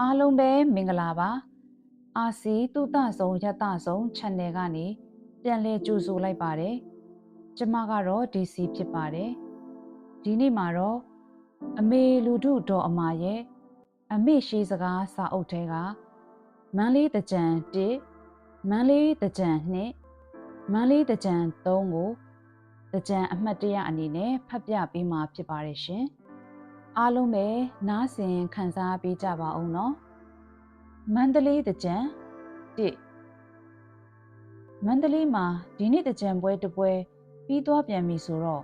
အားလုံးပဲမင်္ဂလာပါအာစီတုတဆုံးယတဆုံး channel ကနေပြန်လည်ကြိုဆိုလိုက်ပါတယ်ကျမကတော့ DC ဖြစ်ပါတယ်ဒီနေ့မှာတော့အမေလူထုတော်အမာရဲ့အမေရှိစကားစာအုပ်ထဲကမန်းလေးတကြံ1မန်းလေးတကြံ2မန်းလေးတကြံ3ကိုတကြံအမှတ်တရအနေနဲ့ဖတ်ပြပေးမှာဖြစ်ပါတယ်ရှင် အားလုံးပဲနားဆင်ခံစားပေးကြပါအောင်နော်မန္တလေးတကြံ1မန္တလေးမှာဒီနေ့တကြံပွဲတပွဲပြီးသွားပြန်ပြီဆိုတော့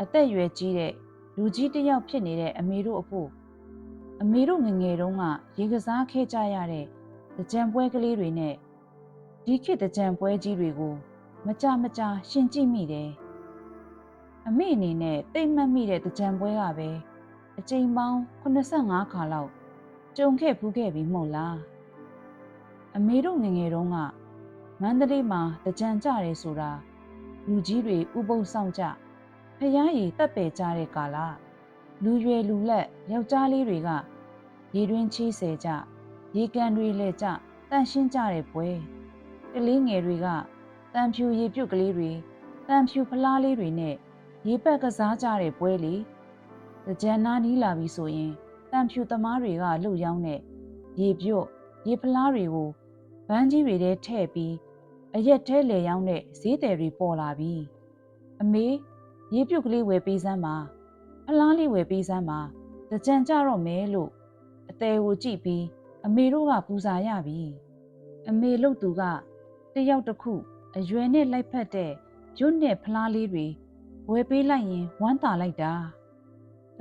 အသက်အရွယ်ကြီးတဲ့လူကြီးတစ်ယောက်ဖြစ်နေတဲ့အမေတို့အဖို့အမေတို့ငယ်ငယ်တုန်းကရေကစားခဲ့ကြရတဲ့တကြံပွဲကလေးတွေနဲ့ဒီခေတ်တကြံပွဲကြီးတွေကိုမကြမကြရှင်ကြည့်မိတယ်အမေအနေနဲ့တိတ်မှတ်မိတဲ့တကြံပွဲကပဲ အချိန်ပေါင်း85ခါလောက်ကြုံခဲ့ဖူးခဲ့ပြီမဟုတ်လားအမေတို့ငယ်ငယ်တုန်းကမန္တလေးမှာတကြံကြတယ်ဆိုတာလူကြီးတွေဥပုပ်ဆောင်ကြဖျားရည်တက်ပယ်ကြတဲ့ကာလလူရွယ်လူလက်ယောက်ျားလေးတွေကရေတွင်းချီးဆယ်ကြရေကန်တွေလဲကြတန့်ရှင်းကြတဲ့ပွဲကလေးငယ်တွေကတန်ဖြူရေပြုတ်ကလေးတွေတန်ဖြူဖလားလေးတွေနဲ့ရေပက်ကစားကြတဲ့ပွဲလေတ ကြံနာနီးလာပြီဆိုရင်တန်ဖြူသမားတွေကလှုပ်ရောင်းတဲ့ရေပြုတ်ရေဖလားတွေကိုဗန်းကြီးတွေထဲထည့်ပြီးအရက်ထဲလေရောင်းတဲ့ဈေးတယ်တွေပေါ်လာပြီအမေရေပြုတ်ကလေးဝယ်ပေးစမ်းပါဖလားလေးဝယ်ပေးစမ်းပါတကြံကြတော့မဲလို့အသေးကိုကြည့်ပြီးအမေတို့ကပူဇာရပြီအမေလို့သူကတယောက်တစ်ခုအရွယ်နဲ့လိုက်ဖက်တဲ့ရွတ်နဲ့ဖလားလေးတွေဝယ်ပေးလိုက်ရင်ဝမ်းသာလိုက်တာ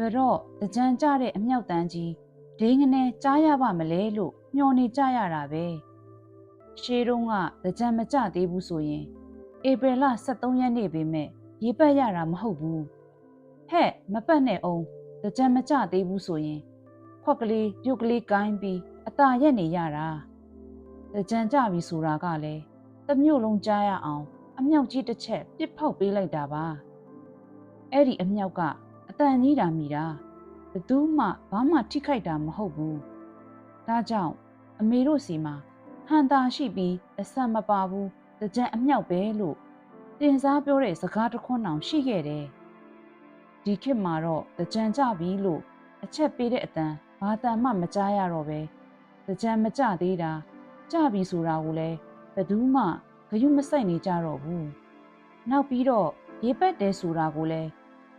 ဘယ်တော့တကြံကြတဲ့အမြောက်တန်းကြီးဒိငနဲ့ကြားရပါမလဲလို့မျှော်နေကြရတာပဲရှေးတုန်းကတကြံမကြသေးဘူးဆိုရင်ဧပြီလ23ရက်နေ့ပဲမဲ့ရေပတ်ရတာမဟုတ်ဘူးဟဲ့မပတ်နဲ့အောင်တကြံမကြသေးဘူးဆိုရင်ခွက်ကလေးပြုတ်ကလေးကိုင်းပြီးအตาရက်နေရတာတကြံကြပြီဆိုတာကလည်းတမျိုးလုံးကြားရအောင် အမြောက်ကြီးတစ်ချက်ပစ်ဖောက်ပေးလိုက်တာပါအဲ့ဒီအမြောက်ကအ တန်ကြီးတာမိတာဘသူမှဘာမှထိခိုက်တာမဟုတ်ဘူးဒါကြောင့်အမေတို့စီမှာဟန်တာရှိပြီးအဆန်မပါဘူးတကြံအမြောက်ပဲလို့တင်စားပြောတဲ့စကားတစ်ခွန်းတောင်ရှိခဲ့တယ်ဒီခေတ်မှာတော့တကြံကြပြီလို့အချက်ပေးတဲ့အတန်ဘာတန်မှမကြားရတော့ပဲတကြံမကြသေးတာကြပြီဆိုတာကိုလည်းဘယ်သူမှဂယုမဆိုင်နေကြတော့ဘူးနောက်ပြီးတော့ရေပက်တယ်ဆိုတာကိုလည်း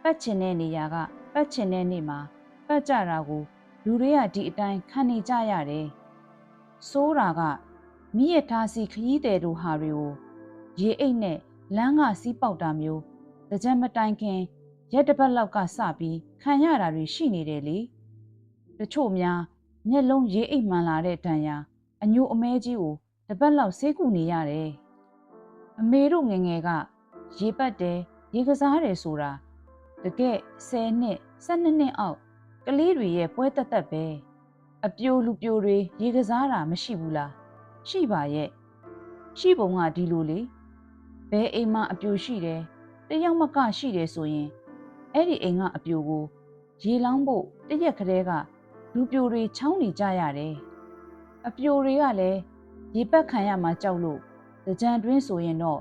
ပတ်ချင်တဲ့နေရာကပတ်ချင်တဲ့နေ့မှာပတ်ကြတာကိုလူတွေကဒီအတိုင်းခံနေကြရတယ်စိုးတာကမိရထားစီခရီးတယ်တို့ဟာတွေကိုရေအိတ်နဲ့လမ်းကစီးပေါက်တာမျိုးတကြံမတိုင်ခင်ရက်တစ်ပတ်လောက်ကစပြီးခံရတာတွေရှိနေတယ်လေတချို့များမျက်လုံးရေအိတ်မှန်လာတဲ့တန်ရာအညိုအမဲကြီးကိုတပတ်လောက်ဆေးကုနေရတယ်အမေတို့ငငယ်ကရေပတ်တယ်ရေကစားတယ်ဆိုတာ တကယ်10နှစ်12နှစ်အောက်ကလေးတွေရဲ့ပွဲတက်တက်ပဲအပြိုလူပြိုတွေရေကစားတာမရှိဘူးလားရှိပါရဲ့ရှိပုံကဒီလိုလေဘဲအိမ်မှာအပြိုရှိတယ်တယောက်မကရှိတယ်ဆိုရင်အဲ့ဒီအိမ်ကအပြိုကိုရေလောင်းဖို့တရက်ကလေးကလူပြိုတွေချောင်းနေကြရတယ်အပြိုတွေကလည်းရေပက်ခံရမှာကြောက်လို့ကြံတွင်းဆိုရင်တော့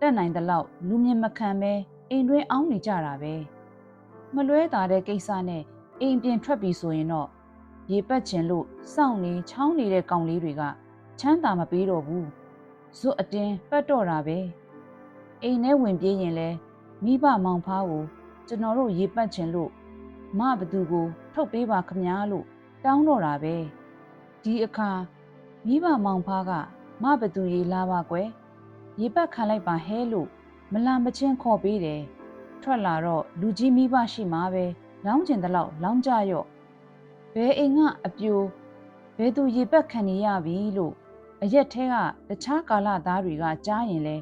တက်နိုင်တဲ့လောက်လူမြင်မခံပဲအိမ်တွင်းအောင်းနေကြတာပဲ မလွဲတာတဲ့ကိစ္စနဲ့အိမ်ပြင်ထွက်ပြီဆိုရင်တော့ရေပက်ချင်လို့စောင့်နေချောင်းနေတဲ့ကောင်လေးတွေကချမ်းသာမပေးတော့ဘူးဇွတ်အတင်းပတ်တော့တာပဲအိမ်ထဲဝင်ပြေးရင်လဲမိဘမောင်ဖားကိုကျွန်တော်တို့ရေပတ်ချင်လို့မဘသူကို ထုတ်ပေးပါခမများလို့တောင်းတော့တာပဲဒီအခါမိဘမောင်ဖားကမဘသူရေလာပါကွယ်ရေပတ်ခံလိုက်ပါဟဲလို့မလာမချင်းခေါ်ပေးတယ် ထွက်လာတော့လူကြီးမိဘရှိမှပဲလောင်းကျင်တဲ့လောက်လောင်းကြရော့ဘဲအိမ်ကအပြိုဘဲသူရေပတ်ခံနေရပြီလို့အရက်ထဲကတခြားကာလသားတွေကကြားရင်လဲ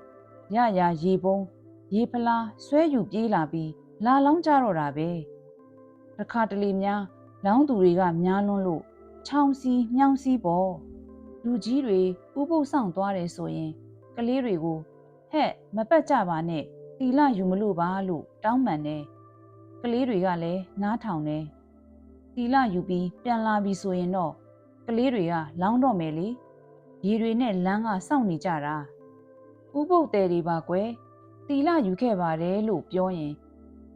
ရရရေပုံးရေဖလားဆွဲယူပြေးလာပြီးလာလောင်းကြတော့တာပဲတခါတလေများလောင်းသူတွေကများလွန်းလို့ချောင်းစီညောင်းစီပေါ့လူကြီးတွေဥပုပ်ဆောင်သွားတယ်ဆိုရင်ကလေးတွေကိုဟဲ့မပတ်ကြပါနဲ့ တီလာယူမလို့ပါလို့တောင်းပန်တယ်ကလေးတွေကလည်းနားထောင်တယ်တီလာယူပြီးပြန်လာပြီဆိုရင်တော့ကလေးတွေကလောင်းတော့မယ်လေရေတွေနဲ့လမ်းကစောင့်နေကြတာဥပုပ်တယ်တွေပါကွယ်တီလာယူခဲ့ပါတယ်လို့ပြောရင်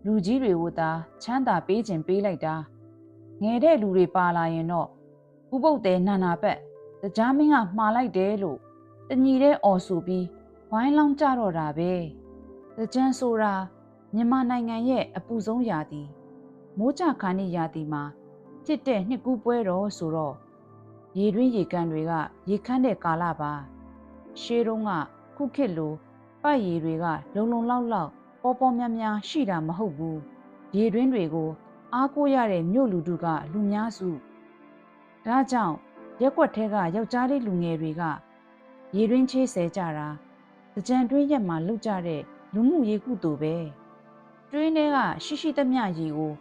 လူကြီးတွေကိုသာချမ်းသာပေးခြင်းပေးလိုက်တာငယ်တဲ့လူတွေပါလာရင်တော့ဥပုပ်တယ်နာနာပက်တကြားမင်းကမှားလိုက်တယ်လို့တညီတဲ့အော်ဆိုပြီးဝိုင်းလောင်းကြတော့တာပဲတ ကြံဆိုတာမြန်မာနိုင်ငံရဲ့အပူဆုံးရာသီမိုးကြခါနေရာသီမှာဖြစ်တဲ့နှစ်ကူးပွဲတော်ဆိုတော့ရေတွင်းရေကန်တွေကရေခမ်းတဲ့ကာလပါရှေးတုန်းကခုခေတ်လိုပတ်ရည်တွေကလုံလုံလောက်လောက်ပေါ်ပေါ်များများရှိတာမဟုတ်ဘူးရေတွင်းတွေကို အားကိုးရတဲ့မြို့လူထုကလူများစုဒါကြောင့်ရက်ွက်ထဲကယောက်ျားလေးလူငယ်တွေက ရေတွင်းချေးဆဲကြတာကြံတွင်းရက်မှာလှုပ်ကြတဲ့ လူမှုရေးကုသိုလ်ပဲတွင်းထဲကရှိရှိသမျှရေကို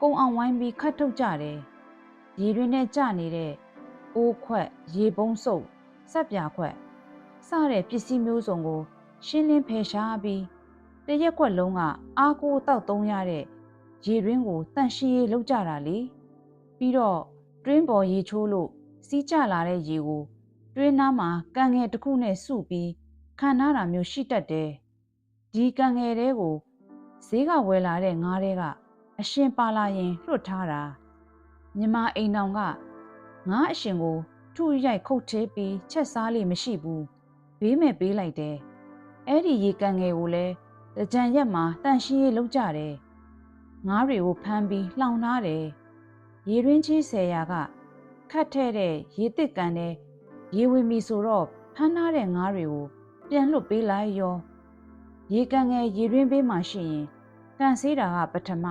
ကုံအောင်ဝိုင်းပြီးခတ်ထုတ်ကြတယ်ရေတွင်းထဲကျနေတဲ့အိုးခွက်ရေပုံးစုပ်ဆက်ပြာခွက်စတဲ့ပစ္စည်းမျိုးစုံကို ရှင်းလင်းဖယ်ရှားပြီးတရက်ခွက်လုံးကအားကိုတောက်သုံးရတဲ့ရေတွင်းကိုတန့်ရှင်းရေးလုပ်ကြတာလေပြီးတော့တွင်းပေါ်ရေချိုးလို့စီးကျလာတဲ့ရေကိုတွင်းနားမှာကန်ငယ်တစ်ခုနဲ့စုပြီးခံထားတာမျိုးရှိတတ်တယ် ဒီကန်ငယ်တွေကိုဈေးကဝယ်လာတဲ့ငါးတွေကအရှင်ပါလာရင်လွတ်ထားတာမြမအိမ်တော်ကငါးအရှင်ကိုထုရိုက်ခုတ်သေးပြီးချက်စားလိမရှိဘူးဘေးမဲ့ပေးလိုက်တယ်အဲ့ဒီရေကန်ငယ်ကိုလည်းကြံရက်မှာတန့်ရှင်းရေးလုပ်ကြတယ်ငါးတွေကိုဖမ်းပြီးလှောင်ထားတယ်ရေရင်းချင်းဆယ်ရာကခတ်ထဲ့တဲ့ရေတစ်ကန်တဲ့ရေဝင်ပြီဆိုတော့ဖမ်းထားတဲ့ငါးတွေကိုပြန်လွတ်ပေးလိုက်ရော ရေကန်ငယ်ရေရင်းပေးမှရှိရင်ကန်ဆေးတာကပထမ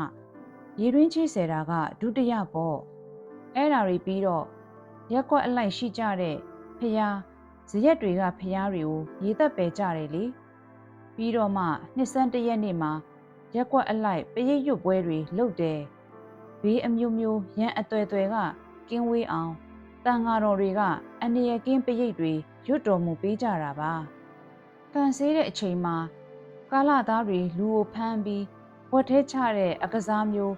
ရေရင်းချင်းဆယ်တာကဒုတိယပေါ့အဲ့ဒါတွေပြီးတော့ရက်ကွက်အလိုက်ရှိကြတဲ့ဖျားဇရက်တွေကဖျားတွေကိုရေသက်ပဲကြတယ်လေပြီးတော့မှနှစ်စန်းတရက်နေ့မှာရက်ကွက်အလိုက်ပရိတ်ရွတ်ပွဲတွေလုပ်တယ်ဘေးအမျိုးမျိုးရန်အသွဲသွဲကကင်းဝေးအောင်တန်ဃာတော်တွေကအန္တရာယ်ကင်းပရိတ်တွေရွတ်တော်မူပေးကြတာပါကန်ဆေးတဲ့အချိန်မှာ ကာလသားတွေလူကိုဖမ်းပြီးဝတ်ထဲချတဲ့အကစားမျိုး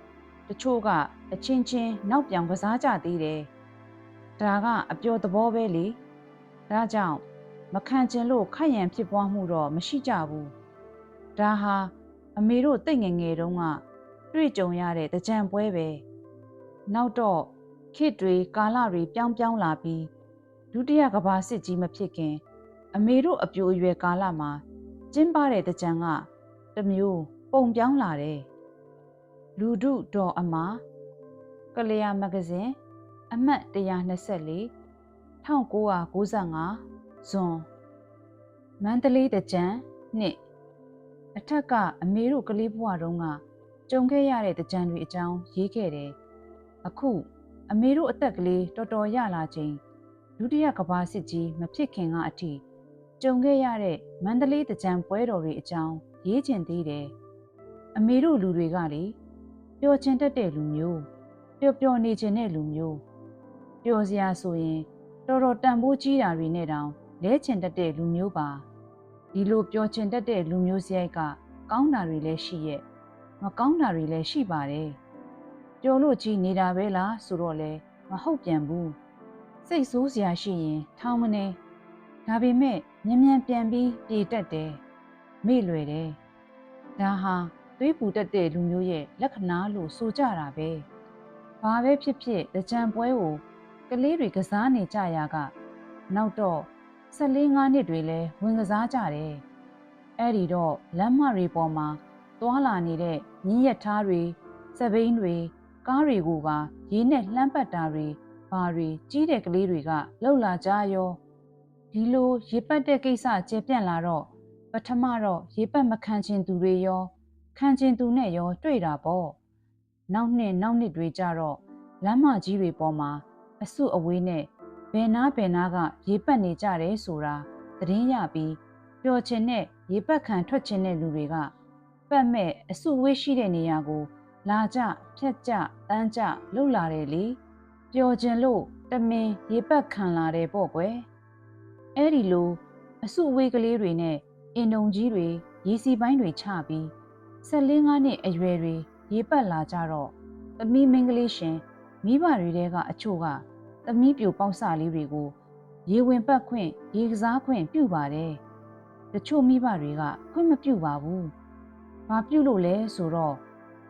တချို့ကအချင်းချင်းနောက်ပြောင်ကစားကြသေးတယ်ဒါကအပျော်သဘောပဲလေဒါကြောင့်မခံကျင်လို့ခက်ရန်ဖြစ်ပွားမှုတော့မရှိကြဘူးဒါဟာအမေတို့တိတ်ငယ်ငယ်တုန်းကတွေ့ကြုံရတဲ့တကြံပွဲပဲနောက်တော့ခေတ်တွေကာလတွေပြောင်းပြောင်းလာပြီးဒုတိယကမ္ဘာစစ်ကြီးမဖြစ်ခင် အမေတို့အပြိုအရွယ်ကာလမှာ ကျင်းပတဲ့တကြံကတမျိုးပုံပြောင်းလာတယ်လူဒုဒေါ်အမကလျာမဂဇင်းအမှတ်124 1995ဇွန်မန္တလေးတကြံနှစ်အထက်ကအမေတို့ကလေးဘဝတုန်းကကြုံခဲ့ရတဲ့တကြံတွေအကြောင်းရေးခဲ့တယ်အခုအမေတို့အသက်ကလေးတော်တော်ရလာချိန်ဒုတိယကမ္ဘာစစ်ကြီးမဖြစ်ခင်ကအထိ ကြုံခဲ့ရတဲ့မန္တလေးတကြံပွဲတော်တွေအကြောင်းရေးချင်သေးတယ်အမေတို့လူတွေကလေပျော်ချင်တတ်တဲ့လူမျိုးပျော်ပျော်နေချင်တဲ့လူမျိုးပျော်စရာဆိုရင်တော်တော်တန်ဖိုးကြီးတာတွေနဲ့တောင်လဲချင်တတ်တဲ့လူမျိုးပါဒီလိုပျော်ချင်တတ်တဲ့လူမျိုးစရိုက်ကကောင်းတာတွေလည်းရှိရဲ့မကောင်းတာတွေလည်းရှိပါတယ်ပျော်လို့ကြီးနေတာပဲလားဆိုတော့လေမဟုတ်ပြန်ဘူးစိတ်ဆိုးစရာရှိရင်ထောင်းမနေဒါပေမဲ့ မြန်မြန်ပြန်ပြီးပြေတက်တယ်မေ့လွယ်တယ်ဒါဟာသွေးပူတတ်တဲ့လူမျိုးရဲ့လက္ခဏာလို့ဆိုကြတာပဲဘာပဲဖြစ်ဖြစ်ကြံပွဲကိုကလေးတွေကစားနေကြရာက နောက်တော့14 5နှစ်တွေလဲဝင်ကစားကြတယ်အဲ့ဒီတော့လမ်းမတွေပေါ်မှာသွာလာနေတဲ့မြင်းရက်ထားတွေစပိန်တွေကားတွေကိုပါရေနဲ့လှမ်းပတ်တာတွေဘာတွေကြီးတဲ့ကလေးတွေကလှုပ်လာကြရော ဒီလိုရေပတ်တဲ့ကိစ္စကျေပြန့်လာတော့ပထမတော့ရေပတ်မခံချင်သူတွေရောခံချင်သူနဲ့ရော တွေ့တာပေါ့နောက်နှစ်နောက်နှစ်တွေကြတော့လမ်းမကြီးတွေပေါ်မှာအစုအဝေးနဲ့ဘယ်နာဘယ်နာက ရေပတ်နေကြတယ်ဆိုတာသတင်းရပြီးပျော်ချင်တဲ့ရေပတ်ခံထွက်ချင်တဲ့လူတွေကပတ်မဲ့အစုဝေးရှိတဲ့နေရာကိုလာကြဖြတ်ကြတန်းကြလှုပ်လာတယ်လေပျော်ချင်လို့တမင်ရေပတ်ခံလာတယ်ပေါ့ကွယ် အဲ့ဒီလိုအစုဝေးကလေးတွေနဲ့အင်တုံကြီးတွေရေစီပိုင်းတွေချပြီး14 5နှစ်အရွယ်တွေရေပတ်လာကြတော့သမီးမင်းကလေးရှင်မိဘတွေတဲကအချို့ကသမီးပြိုပေါက်စလေးတွေကိုရေဝင်ပတ်ခွင့်ရေကစားခွင့်ပြုပါတယ်တချို့မိဘတွေကခွင့်မပြုပါဘူးဘာပြုလို့လဲဆိုတော့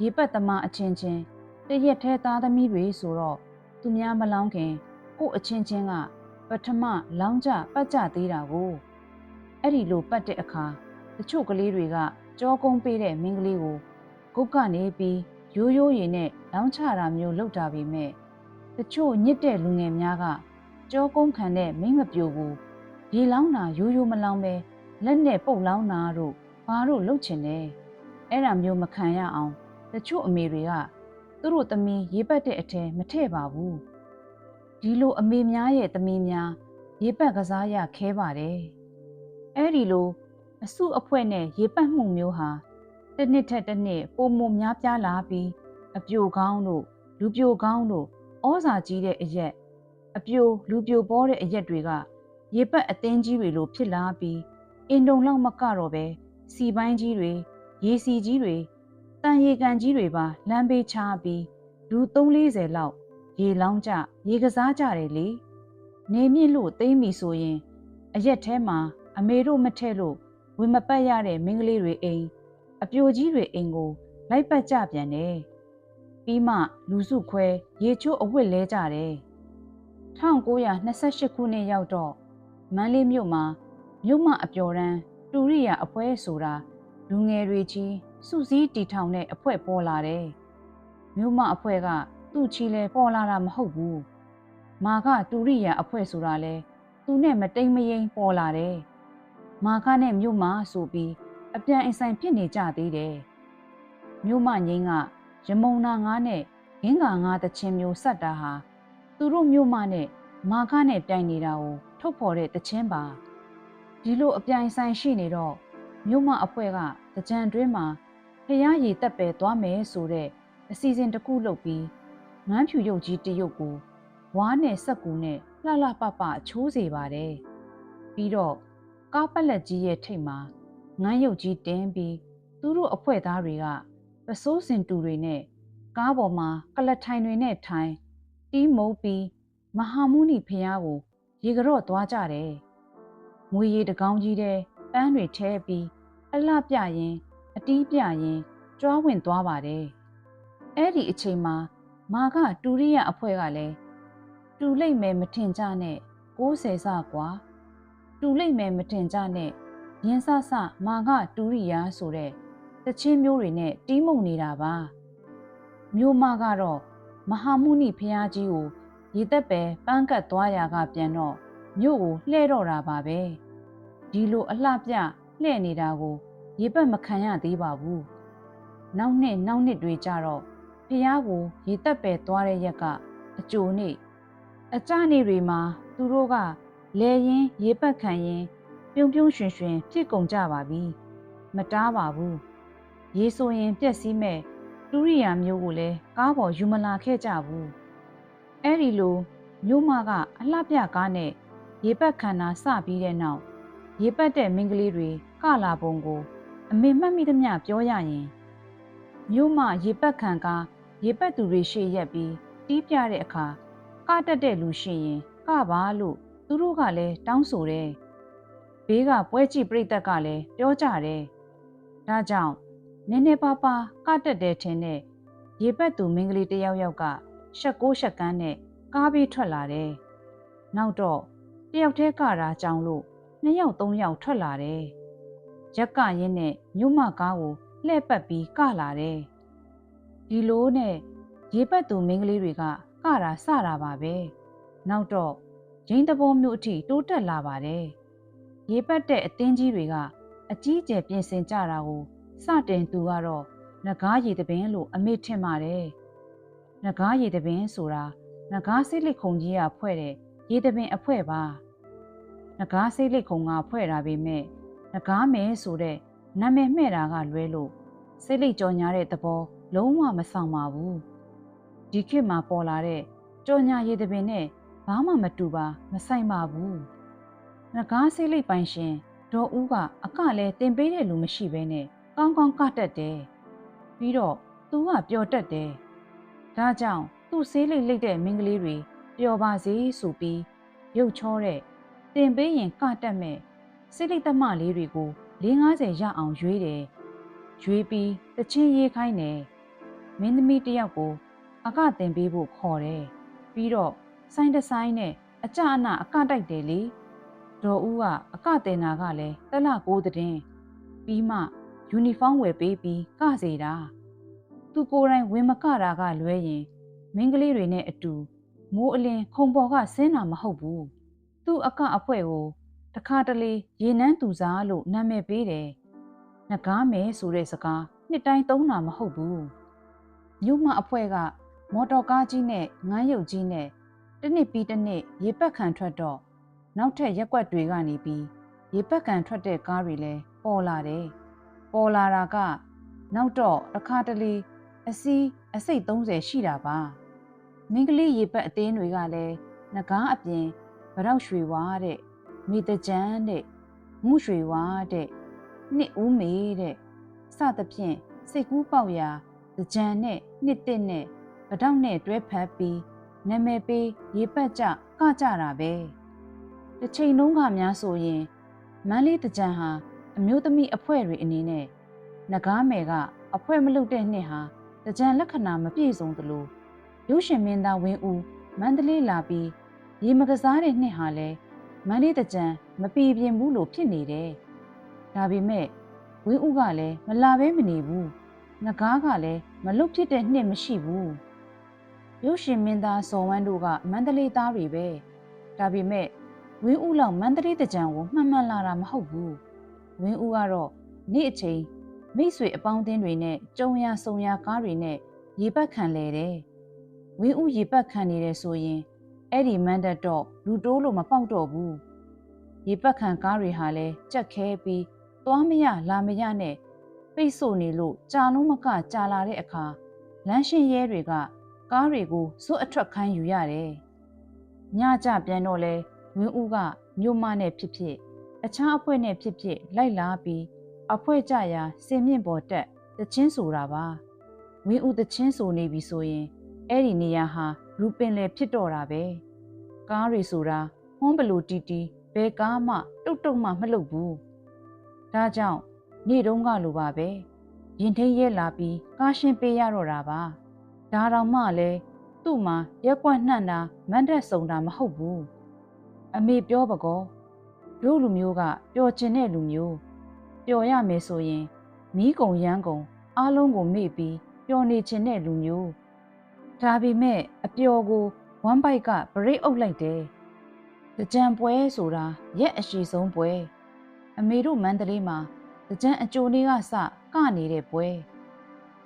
ရေပတ်သမားအချင်းချင်းတရက်ထဲသားသမီးတွေဆိုတော့သူများမလောင်းခင်ကို့အချင်းချင်းက ပထမလောင်းကြပတ်ကြသေးတာကိုအဲ့ဒီလိုပတ်တဲ့အခါတချို့ကလေးတွေကကြောကုန်းပေးတဲ့မင်းကလေးကိုကုတ်ကနေပြီးရိုးရိုးရည်နဲ့လောင်းချတာမျိုးလုပ်တာပေမဲ့တချို့ညစ်တဲ့လူငယ်များကကြောကုန်းခံတဲ့မိမပြိုကိုရေလောင်းတာရိုးရိုးမလောင်းပဲလက်နဲ့ပုတ်လောင်းတာတို့ဘာတို့လုပ်ချင်တယ်အဲ့ဒါမျိုးမခံရအောင်တချို့အမေတွေကသူတို့သမီးရေပတ်တဲ့အထဲမထည့်ပါဘူး ဒီလိုအမေများရဲ့သမီးများရေပတ်ကစားရခဲပါတယ်အဲ့ဒီလိုအစုအဖွဲ့နဲ့ရေပတ်မှုမျိုးဟာတစ်နှစ်ထက်တစ်နှစ်ပုံမများပြားလာပြီးအပြိုကောင်းတို့လူပြိုကောင်းတို့ဩဇာကြီးတဲ့အရက်အပြိုလူပြိုပေါ်တဲ့အရက်တွေကရေပတ်အသင်းကြီးတွေလိုဖြစ်လာပြီးအင်တုံလောက်မကတော့ပဲစီပိုင်းကြီးတွေရေစီကြီးတွေတန်ရေကန်ကြီးတွေပါလမ်းဘေးချပြီးလူ340လောက် ရေလောင်းကြရေကစားကြတယ်လေနေမြင့်လို့သိမ့်ပြီဆိုရင်အရက်ထဲမှာအမေတို့မထက်လို့ဝင်မပတ်ရတဲ့မိန်းကလေးတွေအိမ်အပြိုကြီးတွေအိမ်ကိုလိုက်ပတ်ကြပြန်တယ်ပြီးမှလူစုခွဲရေချိုးအဝတ်လဲကြတယ်1928ခုနှစ်ရောက်တော့မန်းလေးမြို့မှာမြို့မအပျော်ရန်တူရိယာအဖွဲ့ဆိုတာလူငယ်တွေကြီးစုစည်းတီထောင်တဲ့အဖွဲ့ပေါ်လာတယ်မြို့မအဖွဲ့က သူ့ချီလဲပေါ်လာတာမဟုတ်ဘူးမာကတူရိယာအဖွဲ့ဆိုတာလဲသူနဲ့မတိမ်မယိမ်ပေါ်လာတယ်မာခနဲ့မြို့မဆိုပြီးအပြန်အဆိုင်ဖြစ်နေကြသေးတယ်မြို့မငိမ့်ကရမုံနာငါးနဲ့ဂင်းကာငါးတချင်းမျိုးဆက်တာဟာသူတို့မြို့မနဲ့မာခနဲ့ပြိုင်နေတာကိုထုတ်ဖော်တဲ့တချင်းပါဒီလိုအပြိုင်ဆိုင်ရှိနေတော့မြို့မအဖွဲ့ကတကြံတွင်းမှာဖျားရည်တက်ပဲသွားမယ်ဆိုတဲ့အစီအစဉ်တစ်ခုလုပ်ပြီး ငန်းဖြူရုပ်ကြီးတရုပ်ကိုဝါးနဲ့စက်ကူနဲ့လှလှပပချိုးစေပါတယ်ပြီးတော့ကားပက်လက်ကြီးရဲ့ထိတ်မှာငန်းရုပ်ကြီးတင်းပြီးသူတို့အဖွဲ့သားတွေကပစိုးစင်တူတွေနဲ့ကားပေါ်မှာကလထိုင်တွေနဲ့ထိုင်တီးမုတ်ပြီးမဟာမုနိဖျားကို ရေကြော့သွားကြတယ်။ငွေရည်တကောင်းကြီးတဲ့ပန်းတွေထဲပြီးအလှပြရင် အတီးပြရင်ကြွားဝင်သွားပါတယ်။အဲ့ဒီအချိန်မှာ မာကတူရိယအဖွဲ့ကလည်းတူလိမ့်မယ်မထင်ကြနဲ့60စကွာတူလိမ့်မယ်မထင်ကြနဲ့ရင်းဆဆမာကတူရိယာဆိုတဲ့တချင်းမျိုးတွေနဲ့တီးမှုန်နေတာပါမျိုးမကတော့မဟာမုနိဖျားကြီးကိုရေသက်ပဲပန်းကတ်သွားရာကပြန်တော့မြို့ကိုလှဲ့တော့တာပါပဲဒီလိုအလှပြလှဲ့နေတာကို ရေပတ်မခံရသေးပါဘူးနောက်နှစ်နောက်နှစ်တွေကြတော့ ဖျားကိုရေသက်ပဲသွားတဲ့ရက်ကအကြိုနေ့အကြနေတွေမှာသူတို့ကလဲရင်ရေပတ်ခံရင်ပြုံပြုံရွှင်ရွှင်ဖြစ်ကုန်ကြပါပြီမတားပါဘူးရေဆိုရင်ပြက်စီးမဲ့တူရိယာမျိုးကိုလည်းကားပေါ်ယူမလာခဲ့ကြဘူးအဲ့ဒီလိုမျိုးမကအလှပြကားနဲ့ရေပတ်ခန္ဓာစပြီးတဲ့နောက်ရေပတ်တဲ့မင်းကလေးတွေကလာပုံကို အမေမှတ်မိသမျှပြောရရင်မျိုးမရေပတ်ခံကား ရေပတ်သူတွေရှေ့ရက်ပြီးတီးပြတဲ့အခါကတက်တဲ့လူရှိရင်ကပါလို့သူတို့ကလည်းတောင်းဆိုတယ်ဘေးကပွဲကြည့်ပြိသက်ကလည်းပြောကြတယ်ဒါကြောင့်နည်းနည်းပါးပါးကတက်တဲ့ထင်တဲ့ရေပတ်သူမင်းကလေးတယောက်ယောက်ကရှက်ကိုရှက်ကန်းနဲ့ကားပြီးထွက်လာတယ်နောက်တော့တယောက်တည်းကတာကြောင်းလို့နှစ်ယောက်သုံးယောက်ထွက်လာတယ်ရက်ကရင်းနဲ့မြို့မကားကိုလှည့်ပတ်ပြီးကလာတယ် ဒီလိုနဲ့ရေပတ်သူမင်းကလေးတွေကကတာစတာပါပဲနောက်တော့ရင်းတဘောမျိုးအထိတိုးတက်လာပါတယ်ရေပတ်တဲ့အသင်းကြီးတွေကအကြီးအကျယ်ပြင်ဆင်ကြတာကိုစတင်သူကတော့ငကားရည်တပင်လို့အမေထင်ပါတယ်ငကားရည်တပင်ဆိုတာငကားစိတ်လိခုံကြီးကဖွဲ့တဲ့ရည်တပင်အဖွဲ့ပါငကားစိတ်လိခုံကဖွဲ့တာပေမဲ့ငကားမဲဆိုတဲ့နာမည်မှဲ့တာကလွဲလို့စိတ်လိကြော်ညာတဲ့သဘော လုံးဝမဆောင်ပါဘူးဒီခေတ်မှာပေါ်လာတဲ့ကြော်ညာရည်တပင်နဲ့ဘာမှမတူပါမဆိုင်ပါဘူးငကားစိတ်လိပိုင်ရှင်ဒေါ်ဦးကအကလည်းတင်ပေးတဲ့လူမရှိဘဲနဲ့ကောင်းကောင်းကတတ်တယ်ပြီးတော့သူကပျော်တတ်တယ်ဒါကြောင့်သူ့ဆေးလိတ်လိတ်တဲ့မင်းကလေးတွေပျော်ပါစေဆိုပြီးရုပ်ချောတဲ့တင်ပေးရင်ကတက်မဲ့စိလိတ်သမလေးတွေကို450ရအောင်ရွေးတယ်ရွေးပြီးတချင်းရေးခိုင်းတယ် မင်းသမီးတစ်ယောက်ကိုအကတင်ပေးဖို့ခေါ်တယ်ပြီးတော့ဆိုင်တဆိုင်နဲ့အကြအနအကတိုက်တယ်လေဒေါ်ဦးကအကတင်နာကလည်းတက်လာကိုတဲ့ပြီးမှယူနီဖောင်းဝယ်ပေးပြီးကစေတာသူကိုယ်တိုင်ဝင်မကတာကလွဲရင်မင်းကလေးတွေနဲ့အတူမိုးအလင်းခုံပေါ်ကဆင်းတာမဟုတ်ဘူးသူ့အကအဖွဲကိုတခါတလေရေနန်းသူစားလို့နာမည်ပေးတယ်ငကားမယ်ဆိုတဲ့စကားနှစ်တိုင်းသုံးတာမဟုတ်ဘူး မြို့မအဖွဲကမော်တော်ကားကြီးနဲ့ငန်းရုပ်ကြီးနဲ့တစ်နှစ်ပြီးတစ်နှစ်ရေပက်ခံထွက်တော့နောက်ထပ်ရက်ွက်တွေကနေပြီးရေပက်ခံထွက်တဲ့ကားတွေလည်းပေါ်လာတယ်ပေါ်လာတာကနောက်တော့တစ်ခါတလေအစီးအစိတ်30ရှိတာပါမင်းကလေးရေပက်အသင်းတွေကလည်းငကားအပြင်ဗရောက်ရွှေဝါတဲ့မိတကြမ်းတဲ့ငုရွှေဝါတဲ့နှစ်ဦးမေတဲ့စသဖြင့်စိတ်ကူးပေါက်ရာ ကြံနဲ့နှစ်တစ်နဲ့ဗတောက်နဲ့တွဲဖက်ပြီးနာမည်ပေးရေပက်ကြကကြတာပဲတစ်ချိန်လုံးကများဆိုရင်မန်းလေးတကြံဟာအမျိုးသမီးအဖွဲ့တွေအနေနဲ့နဂါးမယ်ကအဖွဲမလုပ်တဲ့နှစ်ဟာတကြံလက္ခဏာမပြည့်စုံသလိုရုပ်ရှင်မင်းသားဝင်းဦးမန္တလေးလာပြီးရေမကစားတဲ့နှစ်ဟာလဲမန္တလေးတကြံမပြေပြင်းဘူးလို့ဖြစ်နေတယ်။ဒါပေမဲ့ဝင်းဦးကလည်းမလာဘဲမနေဘူး။ ငကားကလည်းမလွတ်ဖြစ်တဲ့နှစ်မရှိဘူး။ရုပ်ရှင်မင်းသားစော်ဝမ်းတို့ကမန္တလေးသားတွေပဲ။ဒါပေမဲ့ဝင်းဦးလောက်မန္တလေးတကြံကိုမှန်မှန်လာတာမဟုတ်ဘူး။ဝင်းဦးကတော့နေ့အချိန်မိတ်ဆွေအပေါင်းအသင်းတွေနဲ့ကြုံရဆုံရကားတွေနဲ့ရေပတ်ခံလေတယ်။ဝင်းဦးရေပတ်ခံနေတယ်ဆိုရင်အဲ့ဒီမန်တက်တော့လူတိုးလို့မပေါက်တော့ဘူး။ရေပတ်ခံကားတွေဟာလည်းကြက်ခဲပြီးသွားမရလာမရနဲ့ ပိတ်ဆို့နေလို့ကြာလုံးမကကြာလာတဲ့အခါလမ်းရှင်ရဲတွေကကားတွေကိုစွတ်အထွက်ခိုင်းယူရတယ်။ညကြပြန်တော့လဲဝင်းဦးကမြို့မနဲ့ဖြစ်ဖြစ်အခြားအဖွဲ့နဲ့ဖြစ်ဖြစ်လိုက်လာပြီးအဖွဲ့ကြရာစင်မြင့်ပေါ်တက်တချင်းဆိုတာပါဝင်းဦးတချင်းဆိုနေပြီဆိုရင်အဲ့ဒီနေရာဟာလူပင်လေဖြစ်တော့တာပဲကားတွေဆိုတာဟွန်းဘလူတီတီဘယ်ကားမှတုတ်တုတ်မှမလုပ်ဘူးဒါကြောင့် နေ့တုန်းကလိုပါပဲရင်ထိန်ရဲလာပြီးကားရှင်းပေးရတော့တာပါဒါတော့မှလည်းသူ့မှာရက်ကွက်နှံ့တာမန်တက်ဆုံတာမဟုတ်ဘူးအမေပြောပကောတို့လူမျိုးကပျော်ကျင်တဲ့လူမျိုးပျော်ရမယ်ဆိုရင်မီးကုံရမ်းကုံအားလုံးကိုမေ့ပြီးပျော်နေခြင်းတဲ့လူမျိုးဒါပေမဲ့အပျော်ကိုဝမ်ဘိုက်ကပရိတ်အုပ်လိုက်တယ်။တကြံပွဲဆိုတာရက်အရှိဆုံးပွဲအမေတို့မန္တလေးမှာ တကြံအကြိုနေ့ကစကနေတဲ့ပွဲ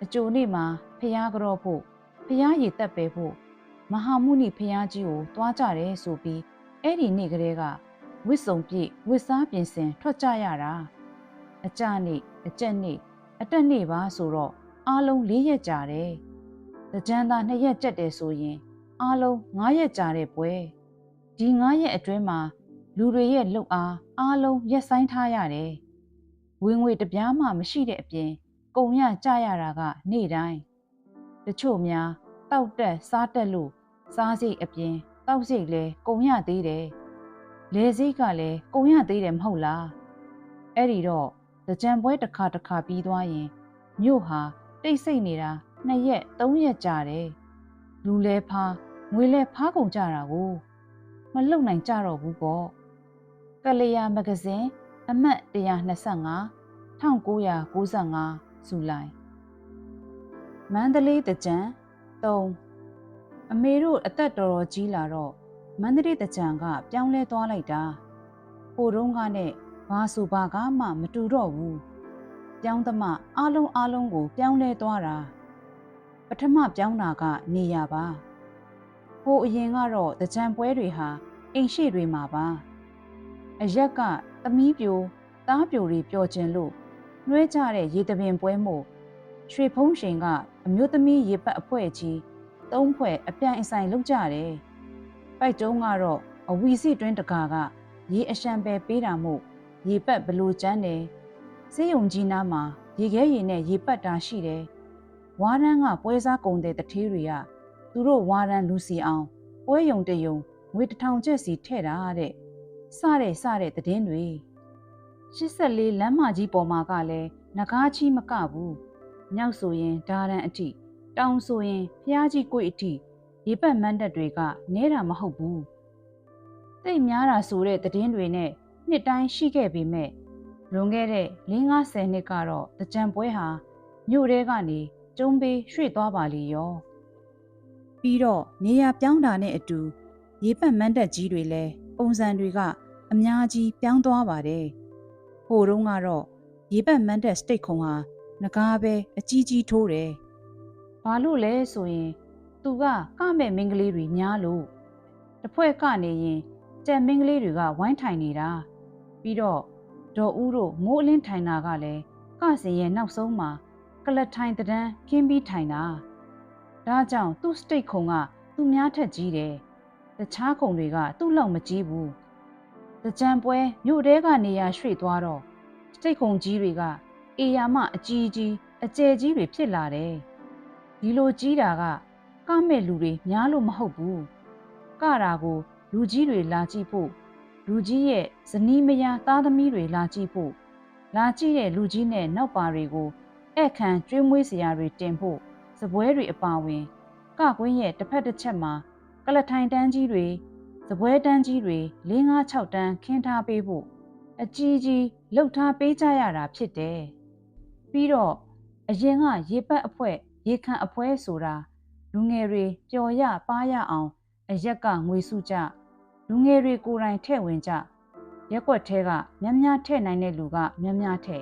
အကြိုနေ့မှာဖျားကြောဖို့ဖျားရည်တက်ပဲဖို့မဟာမုနိဖျားကြီးကိုတွားကြတယ်ဆိုပြီးအဲ့ဒီနေ့ကလေးကဝစ်စုံပြည့်ဝစ်စားပြင်ဆင်ထွက်ကြရတာအကြနေ့အကျက်နေ့အတက်နေ့ပါဆိုတော့အားလုံး၄ရက်ကြာတယ်။တကြံသာ2ရက်ကြက်တယ်ဆိုရင်အားလုံး9ရက်ကြာတဲ့ပွဲဒီ9ရက်အတွင်းမှာလူတွေရဲ့လှုပ်အားအားလုံးရက်ဆိုင်ထားရတယ်။ ဝင်ငွေတပြားမှမရှိတဲ့အပြင်ကုန်ရကြရတာကနေ့တိုင်းတချို့များတောက်တက်စားတက်လို့စားစိတ်အပြင်တောက်စိတ်လဲကုန်ရသေးတယ်။လေစိတ်ကလည်းကုန်ရသေးတယ်မဟုတ်လား။အဲ့ဒီတော့ကြံပွဲတစ်ခါတစ်ခါပြီးသွားရင်မြို့ဟာတိတ်ဆိတ်နေတာနှစ်ရက်သုံးရက်ကြာတယ်လူလဲဖားငွေလဲဖားကုန်ကြတာကိုမလုံနိုင်ကြတော့ဘူးပေါ့ကလျာမဂဇင်းအမှတ်125 1995ဇူလိုင်မန္တလေးတကြံ3အမေတို့အသက်တော်တော်ကြီးလာတော့မန္တလေးတကြံကပြောင်းလဲသွားလိုက်တာဟိုတုန်းကနဲ့ဘာဆိုဘာကမှမတူတော့ဘူးပြောင်းသမားအားလုံးအားလုံးကို ပြောင်းလဲသွားတာပထမပြောင်းတာကနေရပါဟိုအရင်ကတော့တကြံပွဲတွေဟာအိမ်ရှိတွေမှာပါအရက်ကသမီးပြိုတားပြိုတွေပျော်ကျင်လို့ နှွဲကြတဲ့ရေတပင်ပွဲမို့ရွှေဖုံးရှင်ကအမျိုးသမီးရေပတ်အဖွဲ့ကြီးသုံးဖွဲ့အပြိုင်အဆိုင်လုပ်ကြတယ်ပိုက်တုံးကတော့အဝီစီတွင်းတကာကရေအရှံပဲပေးတာမို့ရေပတ်ဘလို့ကျန်းတယ်စေးုံကြီးနားမှာရေခဲရေနဲ့ရေပတ်တာရှိတယ်ဝါရန်ကပွဲစားကုန်တဲ့တထေးတွေကသူတို့ဝါရန်လူစီအောင်ပွဲယုံတယုံငွေတစ်ထောင်ကျပ်စီထည့်တာတဲ့စတဲ့စတဲ့သတင်းတွေ 84လမ်းမကြီးပေါ်မှာကလည်းငကားချီမကဘူးမြောက်ဆိုရင်ဒါရန်အထိတောင်ဆိုရင်ဖျားကြီးကိုအထိရေပတ်မန်းတက်တွေကနဲတာမဟုတ်ဘူးတိတ်များတာဆိုတဲ့သတင်းတွေနဲ့နှစ်တိုင်းရှိခဲ့ပေမဲ့လွန်ခဲ့တဲ့50နှစ်ကတော့တကြံပွဲဟာမြို့ထဲကနေကျုံးပေးရွှေ့သွားပါလေရောပြီးတော့နေရပြောင်းတာနဲ့အတူရေပတ်မန်းတက်ကြီးတွေလည်းပုံစံတွေကအများကြီးပြောင်းသွားပါတယ် ဟိုတုန်းကတော့ရေပတ်မန်းတက်စတိတ်ခုံဟာငကားပဲအကြီးကြီးထိုးတယ်ဘာလို့လဲဆိုရင် သူကကမဲ့မင်းကလေးတွေများလို့တစ်ဖွဲ့ကနေရင်ကြံမင်းကလေးတွေကဝိုင်းထိုင်နေတာပြီးတော့ဒေါ်ဦးတို့မိုးအလင်းထိုင်တာကလည်းကစင်ရဲ့နောက်ဆုံးမှာကလတ်ထိုင်တန်းခင်းပြီးထိုင်တာဒါကြောင့်သူ့စတိတ်ခုံကသူ့များထက်ကြီးတယ်တခြားခုံတွေကသူ့လောက်မကြီးဘူး တကြံပွဲမြို့တဲကနေရာရွှေ့သွားတော့စတိတ်ခုံကြီးတွေကအေယာမအကြီးကြီးအကျယ်ကြီးတွေဖြစ်လာတယ်ဒီလိုကြီးတာကကမဲ့လူတွေများလို့မဟုတ်ဘူးကတာကိုလူကြီးတွေလာကြည့်ဖို့လူကြီးရဲ့ဇနီးမယားသားသမီးတွေလာကြည့်ဖို့လာကြည့်တဲ့လူကြီးနဲ့နောက်ပါတွေကိုဧခံကျွေးမွေးစရာတွေတင်ဖို့စပွဲတွေအပါဝင်ကကွင်းရဲ့တစ်ဖက်တစ်ချက်မှာကလထိုင်တန်းကြီးတွေ စပွဲတန်းကြီးတွေ၄၅၆တန်းခင်းထားပေးဖို့အကြီးကြီးလှုပ်ထားပေးကြရတာဖြစ်တယ်။ပြီးတော့အရင်ကရေပတ်အဖွဲရေခန့်အဖွဲဆိုတာလူငယ်တွေပျော်ရပါရအောင် အရက်ကငွေစုကြလူငယ်တွေကိုယ်တိုင်ထဲ့ဝင်ကြရက်ွက်ထဲကများများထဲ့နိုင်တဲ့လူကများများထဲ့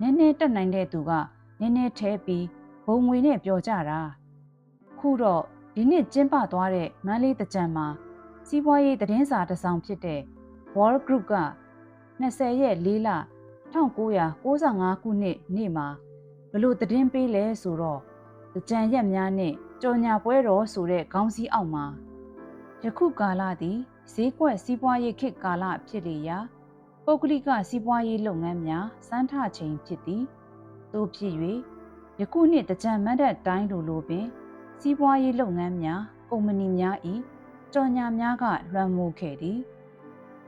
နည်းနည်းတက်နိုင်တဲ့သူကနည်းနည်းထဲပြီးဘုံငွေနဲ့ပျော်ကြတာခုတော့ဒီနှစ်ကျင်းပသွားတဲ့မန်းလေးတကြံမှာ စီးပွားရေးသတင်းစာတစ်စောင်ဖြစ်တဲ့ Wall Group က20ရက်4လ1995ခုနှစ်နေ့မှာဘလို့သတင်းပေးလဲဆိုတော့တကြံရက်များနဲ့ကြော်ညာပွဲတော်ဆိုတဲ့ခေါင်းစည်းအောက်မှာယခုကာလသည်ဈေးကွက်စီးပွားရေးခေတ်ကာလဖြစ်လေရာပုဂ္ဂလိကစီးပွားရေးလုပ်ငန်းများစမ်းထချိန်ဖြစ်သည်သို့ဖြစ်၍ယခုနှစ်တကြံမတ်တပ်တိုင်းလိုလိုပင် စီးပွားရေးလုပ်ငန်းများကုမ္ပဏီများ၏ ကြော်ညာများကလွှမ်းမိုးခဲ့သည်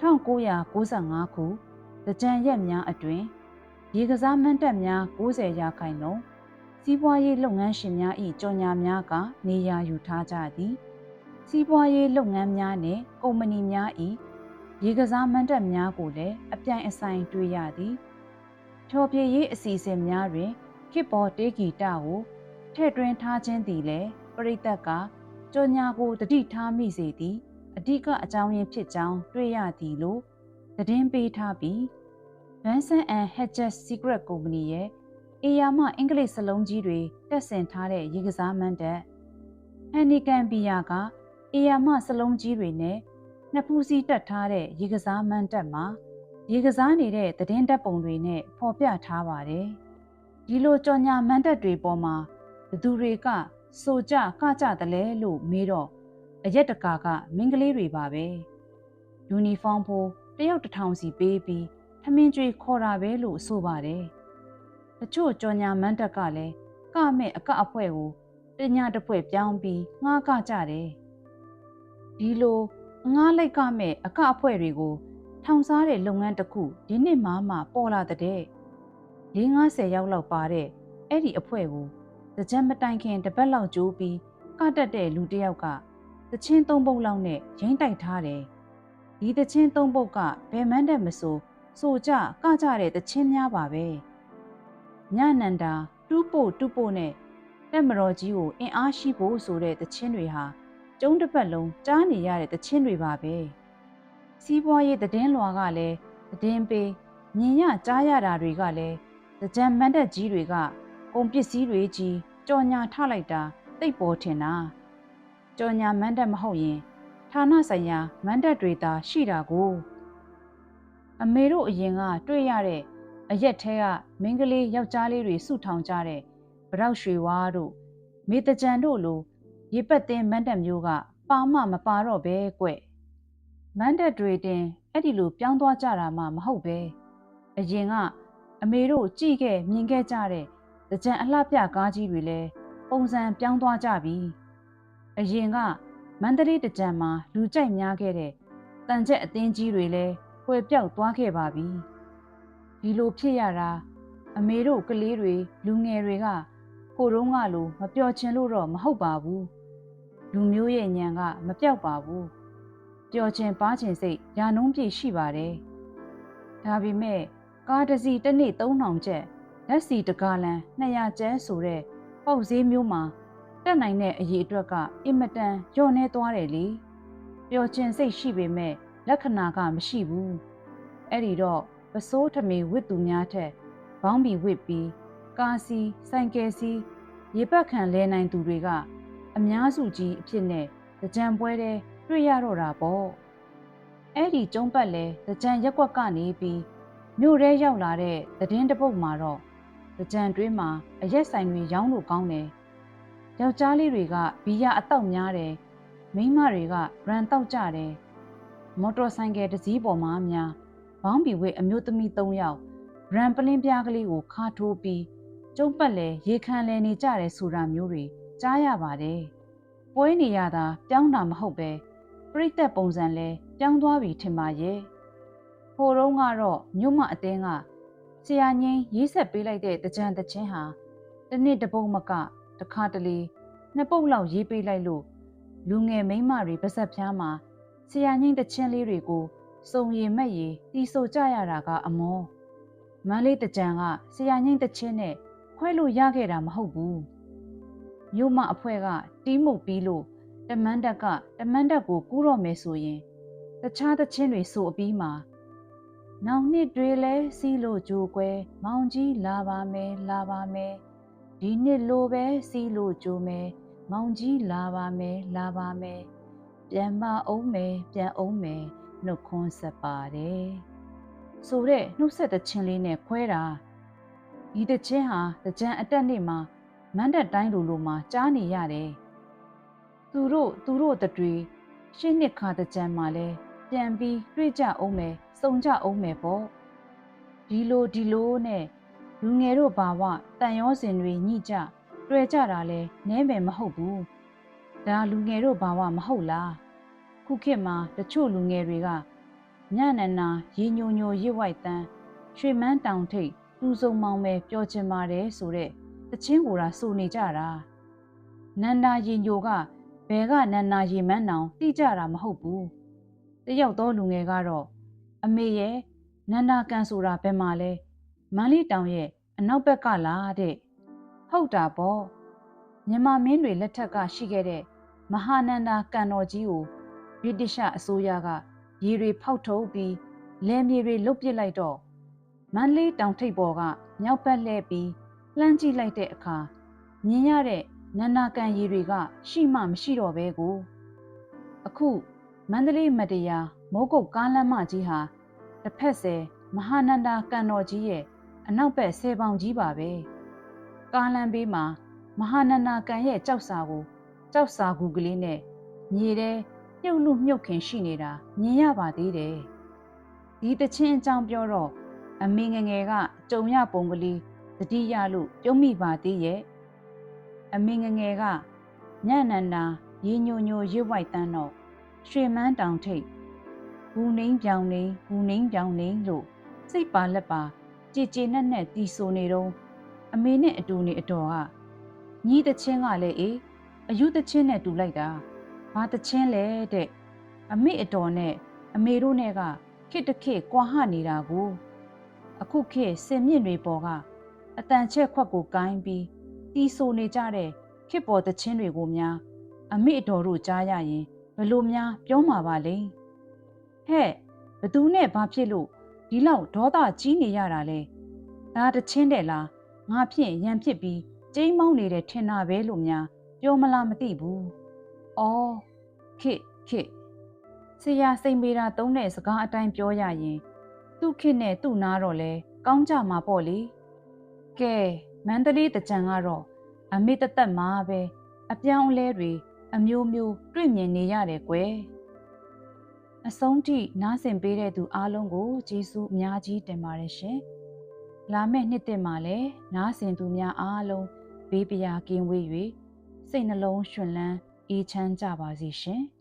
1995ခုတကြံရက်များအတွင်ရေကစားမန်းတပ်များ90ရာခိုင်နှုန်းစီးပွားရေးလုပ်ငန်းရှင်များ၏ကြော်ညာများကနေရာယူထားကြသည်စီးပွားရေးလုပ်ငန်းများနှင့်ကုမ္ပဏီများ၏ရေကစားမန်းတပ်များကိုလည်းအပြိုင်အဆိုင်တွေ့ရသည်။ဖြောပြရေးအစီအစဉ်များတွင်ခေတ်ပေါ်တေးဂီတကိုထည့်သွင်းထားခြင်းသည်လည်းပရိသတ်က ကြော်ညာကိုတတိထားမိစေသည်အဓိကအကြောင်းရင်းဖြစ်ကြောင်းတွေ့ရသည်လို့သတင်းပေးထားပြီး Vincent and Hedges Secret Company ရဲ့အေယာမအင်္ဂလိပ်စလုံးကြီးတွေတက်ဆင်ထားတဲ့ရေကစားမန်းတပ်ဟန်နီကန်ဘီယာကအေယာမစလုံးကြီးတွေနဲ့နှစ်ဖူးစီးတက်ထားတဲ့ရေကစားမန်းတက်မှာရေကစားနေတဲ့သတင်းတက်ပုံတွေနဲ့ဖော်ပြထားပါတယ်။ဒီလိုကြော်ညာမန်းတက်တွေပေါ်မှာဘသူတွေက စိုးကြကကြတယ်လဲလို့မေးတော့အရက်တကာကမင်းကလေးတွေပါပဲ။ယူနီဖောင်းဖို့တယောက်တစ်ထောင်စီပေးပြီးထမင်းကျွေးခေါ်တာပဲလို့ဆိုပါတယ်။တချို့ကြော်ညာမန်းတက်ကလည်းကမဲ့အကအဖွဲကိုတညတစ်ဖွဲပြောင်းပြီးငှားကကြတယ်။ဒီလိုအငားလိုက်ကမဲ့အကအဖွဲတွေကိုထောင်စားတဲ့လုပ်ငန်းတစ်ခုဒီနှစ်မှမှပေါ်လာတဲ့450ရောက်လောက်ပါတဲ့အဲ့ဒီအဖွဲကို တကြံမတိုင်ခင်တပတ်လောက်ကြိုးပြီးကတက်တဲ့လူတစ်ယောက်ကတချင်းသုံးပုတ်လောက်နဲ့ရင်းတိုက်ထားတယ်ဒီတချင်းသုံးပုတ်ကဘယ်မှန်းတဲ့မဆိုဆိုကြကကြတဲ့တချင်းများပါပဲညနန္တာတူးပို့တူးပို့နဲ့တက်မတော်ကြီးကိုအင်အားရှိဖို့ဆိုတဲ့တချင်းတွေဟာကျုံးတစ်ပတ်လုံးကြားနေရတဲ့တချင်းတွေပါပဲစီးပွားရေးသတင်းလွှာကလည်းသတင်းပေးမြင်ရကြားရတာတွေကလည်းကြံမန်တက်ကြီးတွေက ကုန်ပစ္စည်းတွေကြီးကြော်ညာထလိုက်တာတိတ်ပေါ်ထင်တာကြော်ညာမန်တက်မဟုတ်ရင်ဌာနဆိုင်ရာမန်တက်တွေသာရှိတာကိုအမေတို့အရင်ကတွေ့ရတဲ့အရက်ထဲကမင်းကလေးယောက်ျားလေးတွေစုထောင်ကြတဲ့ဗရောက်ရွှေဝါးတို့မေတကြံတို့လိုရေပက်သင်းမန်းတက်မျိုးကပါမမပါတော့ပဲကွမန်းတက်တွေတင်အဲ့ဒီလိုပြောင်းသွားကြတာမှမဟုတ်ပဲအရင်ကအမေတို့ကြည့်ခဲ့မြင်ခဲ့ကြတဲ့ ကြံအလှပြကားကြီးတွေလည်းပုံစံပြောင်းသွားကြပြီအရင်ကမန္တလေးတကြံမှာလူကြိုက်များခဲ့တဲ့တန်ချက်အသင်းကြီးတွေလည်းဖွယ်ပြောက်သွားခဲ့ပါပြီဒီလိုဖြစ်ရတာအမေတို့ကလေးတွေလူငယ်တွေကကိုတုံးကလိုမပျော်ချင်လို့တော့မဟုတ်ပါဘူးလူမျိုးရဲ့ညံကမပြောက်ပါဘူးပျော်ချင်ပါချင်စိတ်ယာနှုံးပြည့်ရှိပါတယ်ဒါပေမဲ့ကားတစ်စီးတစ်နေ့3000ကျပ် လက်စီတကားလန်200ကျန်းဆိုတဲ့ပေါက်ဈေးမျိုးမှာတက်နိုင်တဲ့အရေးအတွက်ကအင်မတန်ညော့နေသွားတယ်လေပျော်ချင်စိတ်ရှိပေမဲ့လက္ခဏာကမရှိဘူးအဲ့ဒီတော့ပစိုးထမေဝစ်သူများထက်ဘောင်းဘီဝစ်ပြီးကားစီဆိုင်ကယ်စီရေပတ်ခံလဲနိုင်သူတွေကအများစုကြီးအဖြစ်နဲ့ကြံပွဲတဲ့တွေ့ရတော့တာပေါ့အဲ့ဒီကျုံးပတ်လဲကြံရက်ကွက်ကနေပြီးမြို့ထဲရောက်လာတဲ့သတင်းတပုတ်မှာတော့ ကြံတွင်းမှာအရက်ဆိုင်တွေရောင်းလို့ကောင်းတယ်ယောက်ျားလေးတွေကဘီယာအတောက်များတယ်မိန်းမတွေကရန်တောက်ကြတယ်မော်တော်ဆိုင်ကယ်တစ်စီးပေါ်မှာများဘောင်းဘီဝဲအမျိုးသမီး၃ယောက်ရန်ပလင်းပြားကလေးကိုခါထိုးပြီးကျုံပတ်လဲရေခမ်းလဲနေကြတယ်ဆိုတာမျိုးတွေကြားရပါတယ်ပွဲနေရတာပြောင်းတာမဟုတ်ပဲပြိသက်ပုံစံလဲပြောင်းသွားပြီထင်ပါရဲ့ဟိုတုန်းကတော့မြို့မအတင်းက ဆရာငင်းရေးဆက်ပေးလိုက်တဲ့တကြံတချင်းဟာတစ်နှစ်တစ်ပုတ်မကတခါတလေနှစ်ပုတ်လောက်ရေးပေးလိုက်လို့လူငယ်မိန်းမတွေပါဇက်ဖျားမှာဆရာငင်းတချင်းလေးတွေကိုစုံရည်မက်ရည်တီးဆိုကြရတာကအမောမန်းလေးတကြံကဆရာငင်းတချင်းနဲ့ခွဲလို့ရခဲ့တာမဟုတ်ဘူးမြို့မအဖွဲ့ကတီးမှုတ်ပြီးလို့တမန်တက်ကတမန်တက်ကိုကူးတော့မယ်ဆိုရင် တခြားသချင်းတွေဆိုအပြီးမှာ နောင်နှစ်တွေလဲစီးလို့ကြိုကွဲမောင်ကြီးလာပါမယ်လာပါမယ်ဒီနှစ်လိုပဲစီးလို့ကြိုမယ်မောင်ကြီးလာပါမယ်လာပါမယ်ပြန်မအောင်မယ်ပြန်အောင်မယ်နှုတ်ခွန်းဆက်ပါတယ်ဆိုတဲ့နှုတ်ဆက်တဲ့ချင်းလေးနဲ့ခွဲတာဒီတချင်းဟာတကြံအတက်နေ့မှာမန်းတက်တိုင်းလိုလိုမှာကြားနေရတယ်သူတို့သူတို့တတွေရှင်းနှစ်ခါတကြံမှာလဲ ပြန်ပြီးတွေ့ကြအောင်မယ်စုံကြအောင်မယ်ပေါ့ဒီလိုဒီလိုနဲ့လူငယ်တို့ဘာဝတန်ရောစင်တွေညှိကြတွေ့ကြတာလဲနဲမယ်မဟုတ်ဘူးဒါလူငယ်တို့ဘာဝမဟုတ်လားခုခေတ်မှာတချို့လူငယ်တွေကညနန္နာရေညိုညိုရစ်ဝိုက်တန်းရွှေမန်းတောင်ထိပ်သူစုံမောင်ပဲပျော်ချင်ပါတယ်ဆိုတဲ့တချင်းကိုသာစုနေကြတာနန္ဒာရေညိုကဘယ်ကနန္နာရေမန်းတောင်တိကြတာမဟုတ်ဘူး တယောက်သောလူငယ်ကတော့အမေရဲ့နန္ဒာကန်ဆိုတာဘယ်မှာလဲမန်းလေးတောင်ရဲ့အနောက်ဘက်ကလားတဲ့ဟုတ်တာပေါ့မြန်မာမင်းတွေလက်ထက်ကရှိခဲ့တဲ့မဟာနန္ဒာကန်တော်ကြီးကိုဗြိတိရှအစိုးရကရေတွေဖောက်ထုတ်ပြီးလယ်မြေတွေလုတ်ပစ်လိုက်တော့မန်းလေးတောင်ထိပ်ပေါ်ကမြောက်ဘက်လှည့်ပြီးလှမ်းကြည့်လိုက်တဲ့အခါမြင်ရတဲ့နန္နာကန်ရေတွေကရှိမှမရှိတော့ပဲကိုအခု မန္တလေးမတရားမိုးကုတ်ကားလမ်းမကြီးဟာတစ်ဖက်ဆယ်မဟာနန္ဒာကန်တော်ကြီးရဲ့အနောက်ဘက်ဆယ်ပေါင်ကြီးပါပဲကားလမ်းဘေးမှာမဟာနန္ဒာကန်ရဲ့ကြောက်စာကိုကြောက်စာကူကလေးနဲ့မြေထဲမြုပ်လူမြုပ်ခင်ရှိနေတာမြင်ရပါသေးတယ်ဒီတချင်းအကြောင်းပြောတော့အမေငငယ်ကကြုံရပုံကလေးတတိယလို့ပြုံးမိပါသေးရဲ့အမေငငယ်ကညနန္ဒာရေညိုညိုရွတ်ဝိုက်တန်းတော့ ရွှေမန်းတောင်ထိပ်ဘူနှင်းပြောင်နေဘူနှင်းပြောင်နေလို့စိတ်ပါလက်ပါကြည်ကြည်နဲ့နဲ့တီဆိုနေတော့အမေနဲ့အတူနေအတော်ကညီးတချင်းကလည်းအေးအယူတချင်းနဲ့တူလိုက်တာဘာတချင်းလဲတဲ့အမေအတော်နဲ့အမေတို့နဲ့ကခစ်တခစ်ကွာဟနေတာကိုအခုခေတ်စင်မြင့်တွေပေါ်ကအတန်ချက်ခွက်ကိုကိုင်းပြီးတီးဆိုနေကြတဲ့ခေတ်ပေါ်တချင်းတွေကိုများ အမေအတော်တို့ကြားရရင် ဘလို့များပြောမှာပါလဲဟဲ့ဘသူနဲ့ဘာဖြစ်လို့ဒီလောက်ဒေါသကြီးနေရတာလဲဒါတချင်းတဲ့လားငါဖြင့်ရံဖြစ်ပြီးကျိမ်းမောင်းနေတဲ့ထင်တာပဲလို့များပြောမလားမသိဘူးအော်ခေခေဆရာစိန်ပေတာသုံးတဲ့စကားအတိုင်းပြောရရင်သူ့ခေနဲ့သူ့နာတော့လဲကောင်းကြမှာပေါ့လေကဲမန္တလေးတကြံကတော့အမေတသက်မှာပဲအပြောင်းအလဲတွေ အမျိုးမျိုးတွေ့မြင်နေရတယ်ကွယ်အဆုံးထိနားဆင်ပေးတဲ့သူအားလုံးကိုကျေးဇူးအများကြီးတင်ပါတယ်ရှင်လာမယ့်နှစ်တင်မှာလည်းနားဆင်သူများအားလုံးဘေးပရာကင်းဝေး၍စိတ်နှလုံးရှင်လန်းအေးချမ်းကြပါစေရှင်။